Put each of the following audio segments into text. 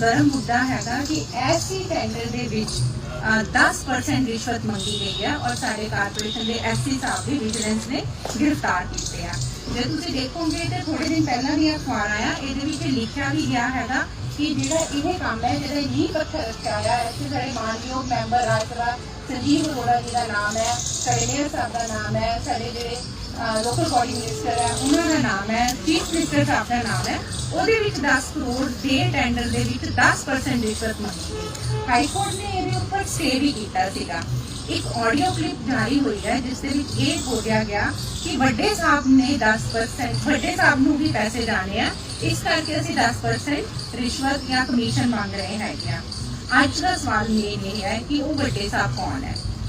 ਗਰਮ ਮੁੱਦਾ ਹੈਗਾ ਕਿ ਐਸੀ ਟੈਂਡਰ ਦੇ ਵਿੱਚ 10% ਰਿਸ਼ਵਤ ਮੰਗੀ ਗਈ ਹੈ ਔਰ ਸਾਡੇ ਕਾਰਪੋਰੇਸ਼ਨ ਦੇ ਐਸਸੀ ਸਾਹਿਬ ਵੀ ਵਿਜੀਲੈਂਸ ਨੇ ਗ੍ਰਿਫਤਾਰ ਕੀਤੇ ਆ। ਜੇ ਤੁਸੀਂ ਦੇਖੋਗੇ ਤੇ ਥੋੜੇ ਦਿਨ ਪਹਿਲਾਂ ਵੀ ਅਖਬਾਰ ਆ ਇਹਦੇ ਵਿੱਚ ਲਿਖਿਆ ਵੀ ਗਿਆ ਹੈਗਾ ਕਿ ਜਿਹੜਾ ਇਹ ਕੰਮ ਹੈ, ਜਿਹੜਾ ਨੀਂਹ ਪੱਥਰ ਰੱਖਿਆ ਇੱਥੇ ਸਾਡੇ ਮਾਨਯੋਗ ਮੈਂਬਰ ਰਾਜ ਸਭਾ ਸੰਜੀਵ ਅਰੋੜਾ ਜੀ ਦਾ ਨਾਮ ਹੈ, ਸਾਡੇ ਮੇਅਰ ਸਾਹਿਬ ਦਾ ਨਾਮ ਹੈ, ਸਾਡੇ ਜਿਹੜੇ ਲੋਕਲ ਬਾਡੀ ਮਿਨਿਸਟਰ ਹੈ, ਉਹਨਾਂ ਦਾ ਨਾਮ ਹੈ ਚੀਫ ਮਿਨਿਸਟਰ ਸਾਹਿਬ ਦਾ ਨਾਮ ਹੈ। ਉਹਦੇ ਵਿੱਚ 10 ਕਰੋੜ ਦੇ ਟੈਂਡਰ ਦੇ ਵਿੱਚ 10% ਰਿਸ਼ਵਤ ਮੰਗੀ ਹਾਈ ਕੋਰਟ ਨੇ ਇਹਦੇ ਉੱਪਰ ਸਟੇ ਵੀ ਕੀਤਾ ਸੀਗਾ। ਇੱਕ ਆਡੀਓ ਕਲਿੱਪ ਜਾਰੀ ਹੋਈ ਹੈ, ਜਿਸ ਦੇ ਵਿੱਚ ਇਹ ਬੋਲਿਆ ਗਿਆ ਕਿ ਵੱਡੇ ਸਾਹਿਬ ਨੇ 10% ਵੱਡੇ ਸਾਹਿਬ ਨੂੰ ਵੀ ਪੈਸੇ ਜਾਣੇ ਆ। ਇਸ ਕਰਕੇ ਅਸੀਂ 10% ਰਿਸ਼ਵਤ ਜਾਂ ਕਮਿਸ਼ਨ ਮੰਗ ਰਹੇ ਹੈਗੇ ਆ। ਅੱਜ ਦਾ ਸਵਾਲ ਇਹ ਹੈ ਕਿ ਉਹ ਵੱਡੇ ਸਾਹਿਬ ਕੌਣ ਹੈ?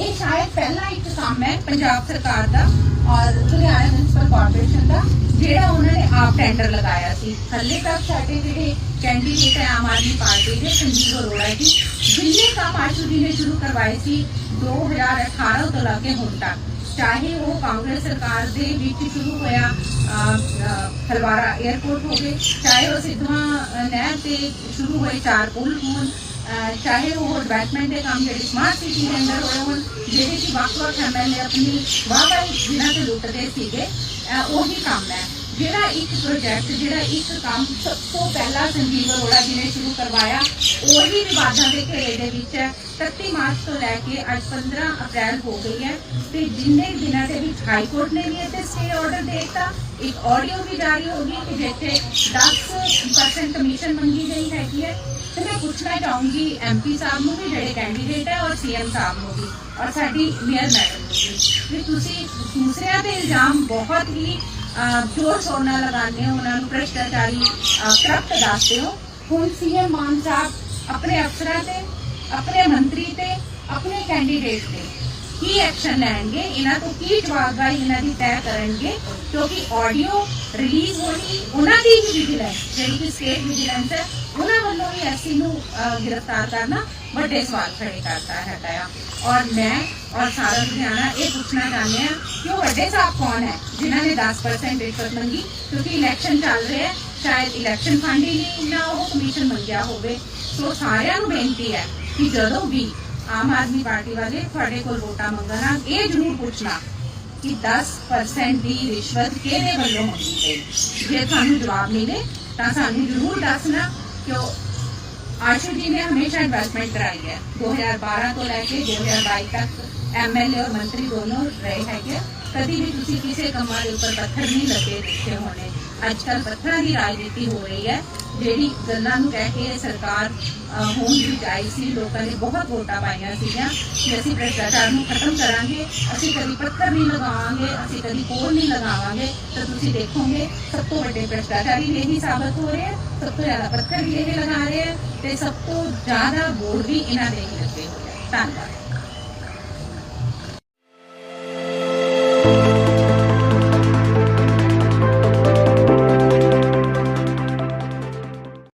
ਇਹ ਸ਼ਾਇਦ ਪਹਿਲਾ ਇੱਕ ਕੰਮ ਹੈ ਪੰਜਾਬ ਸਰਕਾਰ ਦਾ ਔਰ ਲੁਧਿਆਣਾ ਮਿਊਨਿਸਪਲ ਕਾਰਪੋਰੇਸ਼ਨ ਦਾ ਜਿਹੜਾ ਉਹਨਾਂ ਨੇ ਆਪ ਟੈਂਡਰ ਲਗਾਇਆ ਸੀ। ਹੱਲੇ ਤੱਕ ਸਾਡੇ ਜਿਹੜੇ ਕੈਂਡੀਡੇਟ ਹੈ ਆਮ ਆਦਮੀ ਪਾਰਟੀ ਦੇ ਸੰਜੀਵ ਅਰੋੜਾ ਜੀ ਜਿੰਨੇ ਕੰਮ ਆਸ਼ੂ ਜੀ ਨੇ ਸ਼ੁਰੂ ਕਰਵਾਏ ਸੀ 2018 ਤੋਂ ਲੈ ਕੇ ਹੁਣ ਤੱਕ। ਚਾਹੇ ਉਹ ਕਾਂਗਰਸ ਸਰਕਾਰ ਦੇ ਵਿੱਚ ਸ਼ੁਰੂ ਹੋਇਆ ਅਹ, ਅਹ, ਹਲਵਾਰਾ 에ਅਰਪੋਰਟ ਹੋਵੇ ਚਾਹੇ ਉਹ ਸਿੱਧਵਾਂ ਨਹਿਰ ਤੇ ਸ਼ੁਰੂ ਹੋਏ ਚਾਰ ਪੁਲ ਹੋਣ चाहे वो डेवलपमेंट के काम करे स्मार्ट सिटी के अंदर हो जैसे कि वक् वक् एम एल ए अपनी वाह वाह जिन्हों तो से लुटते सीगे वही काम है। जोड़ा एक प्रोजेक्ट जोड़ा एक काम सब तो पहला संजीव अरोड़ा जी ने शुरू करवाया, वही विवादा के घेरे के बिच कत्ती मार्च तो लैके अज पंद्रह अप्रैल हो गई है तो जिन्ने दिनों के बीच हाईकोर्ट ने भी इतने स्टे ऑर्डर देता एक ऑडियो भी जारी होगी कि जैसे दस परसेंट कमीशन मंगी गई हैगी है। ਹੈ ਤੇ ਮੈਂ ਪੁੱਛਣਾ ਚਾਹੂੰਗੀ ਐਮਪੀ ਸਾਹਿਬ ਨੂੰ ਵੀ ਜਿਹੜੇ ਕੈਂਡੀਡੇਟ ਹੈ ਔਰ ਸੀਐਮ ਸਾਹਿਬ ਨੂੰ ਵੀ ਔਰ ਸਾਡੀ ਮੇਅਰ ਮੈਡਮ ਨੂੰ ਵੀ ਵੀ ਤੁਸੀਂ ਦੂਸਰਿਆਂ ਤੇ ਇਲਜ਼ਾਮ ਬਹੁਤ ਹੀ ਅਹ, ਜ਼ੋਰ ਸ਼ੋਰ ਨਾਲ ਲਗਾਉਂਦੇ ਹੋ ਉਹਨਾਂ ਨੂੰ ਭ੍ਰਿਸ਼ਟਾਚਾਰੀ ਕਰਪਟ ਦੱਸਦੇ ਹੋ ਹੁਣ ਸੀਐਮ ਮਾਨ ਸਾਹਿਬ ਆਪਣੇ ਅਫਸਰਾਂ ਤੇ ਆਪਣੇ ਮੰਤਰੀ ਤੇ ਆਪਣੇ ਕੈਂਡੀਡੇਟ ਤੇ ਕੀ ਐਕਸ਼ਨ ਲੈਣਗੇ, ਇਹਨਾਂ ਤੋਂ ਕੀ ਜਵਾਬਦਾਰੀ ਇਹਨਾਂ ਦੀ ਤੈਅ ਕਰਨਗੇ, ਕਿਉਂਕਿ ਆਡੀਓ ਰਿਲੀਜ਼ ਹੋਣੀ ਉਹਨਾਂ ਦੀ ਹੀ ਵਿਜੀਲੈਂਸ ਜਿਹੜੀ ਕਿ ਸਟੇਟ ਵਿਜੀਲੈਂਸ ਹੈ, ਉਹਨਾਂ ਵੱਲੋਂ ਹੀ ਐਸੀ ਨੂੰ ਗ੍ਰਿਫਤਾਰ ਕਰਨਾ ਵੱਡੇ ਸਵਾਲ ਖੜੇ ਕਰਦਾ ਹੈਗਾ ਆ। ਔਰ ਮੈਂ ਔਰ ਸਾਰਾ ਲੁਧਿਆਣਾ ਇਹ ਪੁੱਛਣਾ ਚਾਹੁੰਦੇ ਆ ਕਿ ਉਹ ਵੱਡੇ ਸਾਹਿਬ ਕੌਣ ਹੈ, ਜਿਨ੍ਹਾਂ ਨੇ 10% ਰਿਸ਼ਵਤ ਮੰਗੀ? ਕਿਉਂਕਿ ਇਲੈਕਸ਼ਨ ਚੱਲ ਰਿਹਾ ਹੈ, ਸ਼ਾਇਦ ਇਲੈਕਸ਼ਨ ਫੰਡ ਹੀ ਨਹੀਂ ਨਾ ਉਹ ਕਮਿਸ਼ਨ ਮੰਗਿਆ ਹੋਵੇ। ਸੋ ਸਾਰਿਆਂ ਨੂੰ ਬੇਨਤੀ ਹੈ ਕਿ ਜਦੋਂ ਵੀ ਆਮ ਆਦਮੀ ਪਾਰਟੀ ਵਾਲੇ ਤੁਹਾਡੇ ਕੋਲ ਵੋਟਾਂ ਮੰਗਣਾ ਇਹ ਜ਼ਰੂਰ ਪੁੱਛਣਾ ਕਿ 10% ਦੀ ਰਿਸ਼ਵਤ ਕਿਹਦੇ ਵੱਲੋਂ ਮੰਗੀ ਗਈ ਜੇ ਤੁਹਾਨੂੰ ਜਵਾਬ ਮਿਲੇ ਤਾਂ ਸਾਨੂੰ ਜ਼ਰੂਰ ਦੱਸਣਾ ਕਿ ਉਹ ਆਸ਼ੂ ਜੀ ਨੇ ਹਮੇਸ਼ਾ ਇਨਵੈਸਟਮੈਂਟ ਕਰਾਈ ਹੈ 2012 ਤੋਂ ਲੈ ਕੇ 2022 ਤੱਕ ਐਮਐਲਏ ਔਰ ਮੰਤਰੀ ਦੋਨੋਂ ਰਹੇ ਹੈਗੇ ਕਦੀ ਵੀ ਤੁਸੀਂ ਕਿਸੇ ਕੰਮਾਂ ਦੇ ਉੱਪਰ ਪੱਥਰ ਨਹੀਂ ਲੱਗੇ ਦੇਖੇ ਹੋਣੇ ਅੱਜ ਕੱਲ ਪੱਥਰਾਂ ਦੀ ਰਾਜਨੀਤੀ ਹੋ ਰਹੀ ਹੈ ਜਿਹੜੀ ਗੱਲਾਂ ਨੂੰ ਕਹਿ ਕੇ ਸਰਕਾਰ ਅਹ, ਹੋਂਦ ਵਿੱਚ ਆਈ ਸੀ ਲੋਕਾਂ ਨੇ ਬਹੁਤ ਵੋਟਾਂ ਪਾਈਆਂ ਸੀਗੀਆਂ ਕਿ ਅਸੀਂ ਭ੍ਰਿਸ਼ਟਾਚਾਰ ਨੂੰ ਖਤਮ ਕਰਾਂਗੇ ਅਸੀਂ ਕਦੀ ਪੱਥਰ ਨਹੀਂ ਲਗਾਵਾਂਗੇ ਅਸੀਂ ਕਦੀ ਕੋਲ ਨਹੀਂ ਲਗਾਵਾਂਗੇ ਤਾਂ ਤੁਸੀਂ ਦੇਖੋਗੇ ਸਭ ਤੋਂ ਵੱਡੇ ਭ੍ਰਿਸ਼ਟਾਚਾਰੀ ਇਹ ਹੀ ਸਾਬਤ ਹੋ ਰਹੇ ਆ ਸਭ ਤੋਂ ਜ਼ਿਆਦਾ ਪੱਥਰ ਵੀ ਇਹ ਲਗਾ ਰਹੇ ਆ ਤੇ ਸਭ ਤੋਂ ਜ਼ਿਆਦਾ ਵੋਟ ਵੀ ਇਹਨਾਂ ਦੇ ਹੀ ਲੱਗੇ ਹੋਏ ਧੰਨਵਾਦ।